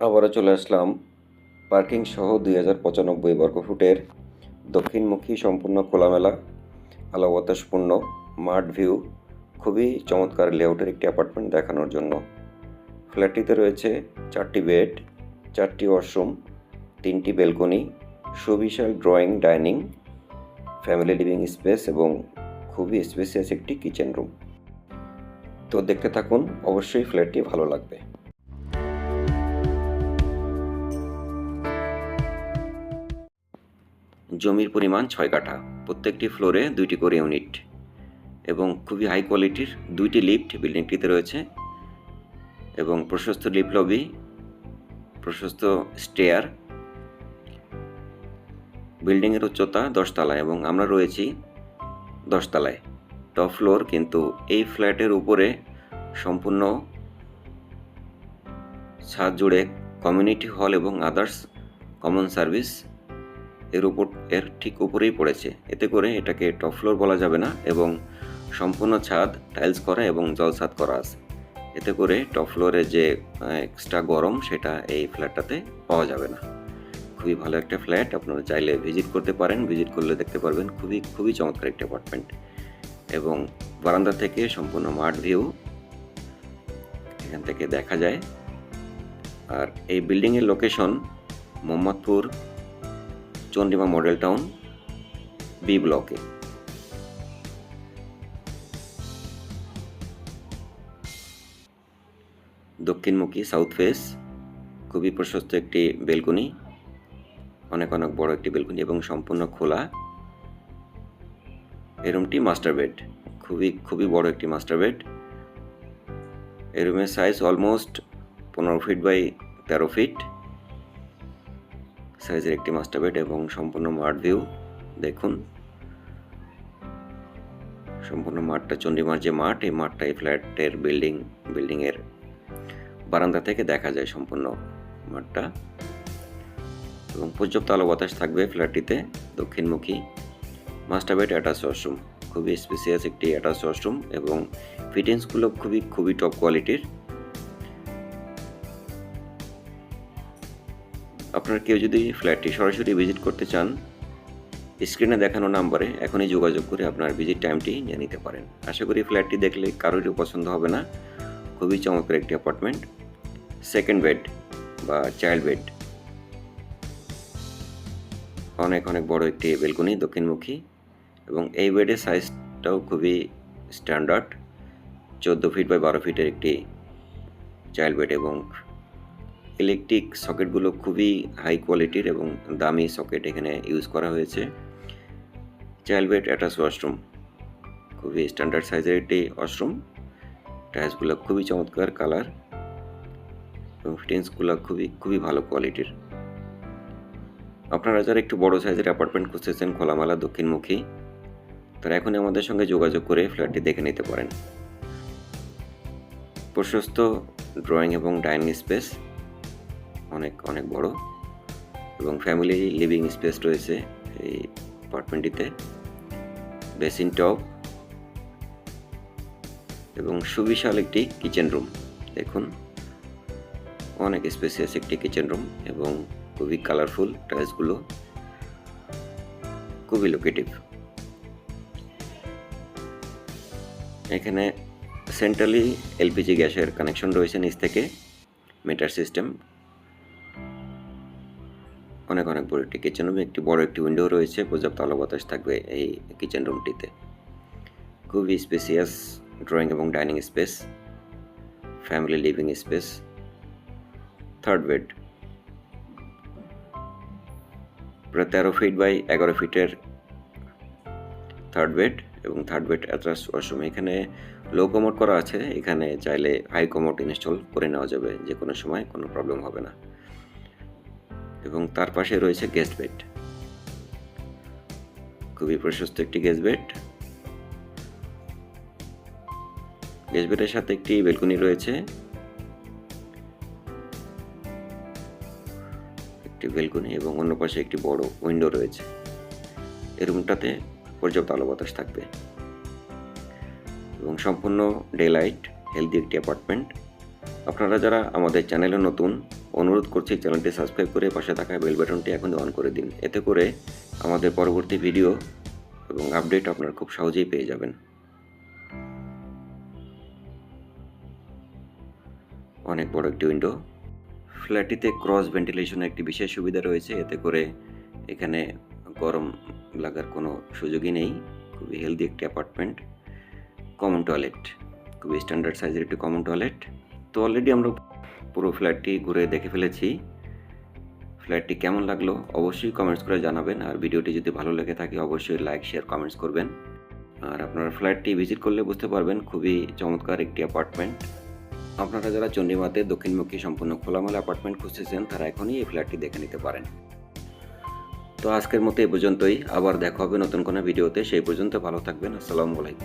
আবারও চলে আসলাম পার্কিং সহ দুই হাজার পঁচানব্বই বর্গফুটের দক্ষিণমুখী সম্পূর্ণ খোলামেলা আলো বাতাসপূর্ণ মাঠ ভিউ খুবই চমৎকার লেআউটের একটি অ্যাপার্টমেন্ট দেখানোর জন্য। ফ্ল্যাটটিতে রয়েছে চারটি বেড চারটি ওয়াশরুম তিনটি বেলকনি সুবিশাল drawing dining family living space এবং খুবই স্পেসিয়াস একটি কিচেন রুম তো দেখতে থাকুন, অবশ্যই ফ্ল্যাটটি ভালো লাগবে। জমির পরিমাণ ছয় কাঠা। প্রত্যেকটি ফ্লোরে দুইটি করে ইউনিট এবং খুবই হাই কোয়ালিটির দুইটি লিফট বিল্ডিংটিতে রয়েছে এবং প্রশস্ত লিফট লবি, প্রশস্ত স্টেয়ার, বিল্ডিংয়ের উচ্চতা দশতলা এবং আমরা রয়েছি দশতলায়। টপ ফ্লোর কিন্তু এই ফ্ল্যাটের উপরে সম্পূর্ণ ছাদ জুড়ে কমিউনিটি হল এবং আদার্স কমন সার্ভিস এর উপর, এর ঠিক উপরেই পড়েছে। এতে করে এটাকে টপ ফ্লোর বলা যাবে না এবং সম্পূর্ণ ছাদ টাইলস করা এবং জল ছাদ করা আছে। এতে করে টপ ফ্লোরে যে এক্সট্রা গরম সেটা এই ফ্ল্যাটটাতে পাওয়া যাবে না। খুবই ভালো একটা ফ্ল্যাট আপনারা চাইলে ভিজিট করতে পারেন। ভিজিট করলে দেখতে পারবেন খুবই খুবই চমৎকার একটা অ্যাপার্টমেন্ট এবং বারান্দা থেকে সম্পূর্ণ মাঠ ভিউ এখান থেকে দেখা যায়। আর এই বিল্ডিংয়ের location Mohammadpur Chandima model town, B ব্লকে। দক্ষিণমুখী, সাউথ ফেস, খুবই প্রশস্ত একটি বেলকনি, অনেক অনেক বড় একটি বেলকনি এবং সম্পূর্ণ খোলা। এই রুমটি মাস্টার বেড, খুবই খুবই বড় একটি মাস্টার বেড। এই রুমের সাইজ অলমোস্ট পনেরো ফিট বাই তেরো ফিট সাইজের একটি মাস্টার বেড এবং সম্পূর্ণ মাঠ ভিউ, দেখুন। সম্পূর্ণ মাঠটা চণ্ডীমার যে মাঠ, এই মাঠটা এই ফ্ল্যাটের বিল্ডিং, বিল্ডিংয়ের বারান্দা থেকে দেখা যায় সম্পূর্ণ মাঠটা। এবং পর্যাপ্ত আলো বাতাস থাকবে ফ্ল্যাটটিতে, দক্ষিণমুখী মাস্টার বেড অ্যাটাচ ওয়াশরুম, খুবই স্পেসিয়াস একটি অ্যাটাচ ওয়াশরুম এবং ফিটিংসগুলো খুবই খুবই টপ কোয়ালিটির আপনার কেউ যদি ফ্ল্যাটটি সরাসরি ভিজিট করতে চান স্ক্রিনে দেখানো নাম্বারে এখনই যোগাযোগ করে আপনার ভিজিট টাইমটি নিয়ে নিতে পারেন। আশা করি ফ্ল্যাটটি দেখলে কারোরই পছন্দ হবে না। খুবই চমৎকার একটি অ্যাপার্টমেন্ট সেকেন্ড বেড বা চাইল্ড বেড অনেক অনেক বড় একটি বেলকনি দক্ষিণমুখী এবং এই বেডের সাইজটাও খুবই স্ট্যান্ডার্ড চোদ্দ ফিট বাই বারো ফিটের একটি চাইল্ড বেড এবং ইলেকট্রিক সকেটগুলো খুবই হাই কোয়ালিটির এবং দামি সকেট এখানে ইউজ করা হয়েছে। চাইল্ড বেড অ্যাটাচ ওয়াশরুম খুবই স্ট্যান্ডার্ড সাইজের একটি ওয়াশরুম টাইলসগুলো খুবই চমৎকার কালার এবং ফিটিংসগুলো খুবই খুবই ভালো কোয়ালিটির আপনারা যারা একটু বড় সাইজের অ্যাপার্টমেন্ট খুঁজতেছেন, খোলামেলা, দক্ষিণমুখী, তারা এখনই আমাদের সঙ্গে যোগাযোগ করে ফ্ল্যাটটি দেখে নিতে পারেন। প্রশস্ত ড্রয়িং এবং ডাইনিং স্পেস অনেক অনেক বড়। এবং ফ্যামিলি লিভিং স্পেস রয়েছে এই অ্যাপার্টমেন্টটিতে বেসিন টপ এবং সুবিশাল একটি কিচেন রুম দেখুন, অনেক স্পেসিয়াস একটি কিচেন রুম এবং খুবই কালারফুল টাইলসগুলো খুবই লোকেটিভ এখানে সেন্ট্রালি এলপিজি গ্যাসের কানেকশন রয়েছে নিচ থেকে। মিটার সিস্টেম অনেক অনেক বড় একটি কিচেন রুম একটি বড় একটি উইন্ডো রয়েছে, পর্যাপ্ত আলো বাতাস থাকবে এই কিচেন রুমটিতে খুবই স্পেসিয়াস ড্রয়িং এবং dining space family living space third bed প্রায় তেরো ফিট বাই এগারো ফিটের থার্ড বেড এবং থার্ড বেড অ্যাট্রাস ওয়াশরুম এখানে লো কমোড করা আছে, এখানে চাইলে হাই কমোড ইনস্টল করে নেওয়া যাবে যে কোনো সময় কোনো প্রবলেম হবে না। এবং তার পাশে রয়েছে গেস্ট বেড খুবই প্রশস্ত একটি গেস্ট বেড গেস্ট বেডের সাথে একটি বেলকনি রয়েছে। একটি বেলকনি এবং অন্য পাশে একটি বড় উইন্ডো রয়েছে। এই রুমটাতে পর্যাপ্ত আলো বাতাস থাকবে। এবং সম্পূর্ণ ডে লাইট হেলদি একটি অ্যাপার্টমেন্ট আপনারা যারা আমাদের চ্যানেলে নতুন অনুরোধ করছি চ্যানেলটি সাবস্ক্রাইব করে পাশে থাকা বেল বাটনটি এখন অন করে দিন। এতে করে আমাদের পরবর্তী ভিডিও এবং আপডেট আপনারা খুব সহজেই পেয়ে যাবেন। অনেক বড় একটি উইন্ডো। ফ্ল্যাটটিতে ক্রস ভেন্টিলেশনের একটি বিশেষ সুবিধা রয়েছে। এতে করে এখানে গরম লাগার কোনো সুযোগই নেই। খুবই হেলদি একটি অ্যাপার্টমেন্ট কমন টয়লেট খুবই স্ট্যান্ডার্ড সাইজের একটি কমন টয়লেট তো অলরেডি আমরা পুরো ফ্ল্যাটটি ঘুরে দেখে ফেলেছি। ফ্ল্যাটটি কেমন লাগল অবশ্যই কমেন্টস করে জানাবেন। আর ভিডিওটি যদি ভালো লেগে থাকে অবশ্যই লাইক শেয়ার কমেন্টস করবেন। আর আপনারা ফ্ল্যাটটি ভিজিট করলে বুঝতে পারবেন খুবই চমৎকার একটি অ্যাপার্টমেন্ট আপনারা যারা চণ্ডীমাতে দক্ষিণমুখী সম্পূর্ণ খোলামেলা অ্যাপার্টমেন্ট খুঁজতেছেন, তারা এখনই এই ফ্ল্যাটটি দেখে নিতে পারেন। তো আজকের মতো এই পর্যন্তই। আবার দেখা হবে নতুন কোনো ভিডিওতে। সেই পর্যন্ত ভালো থাকবেন। আসসালামু আলাইকুম।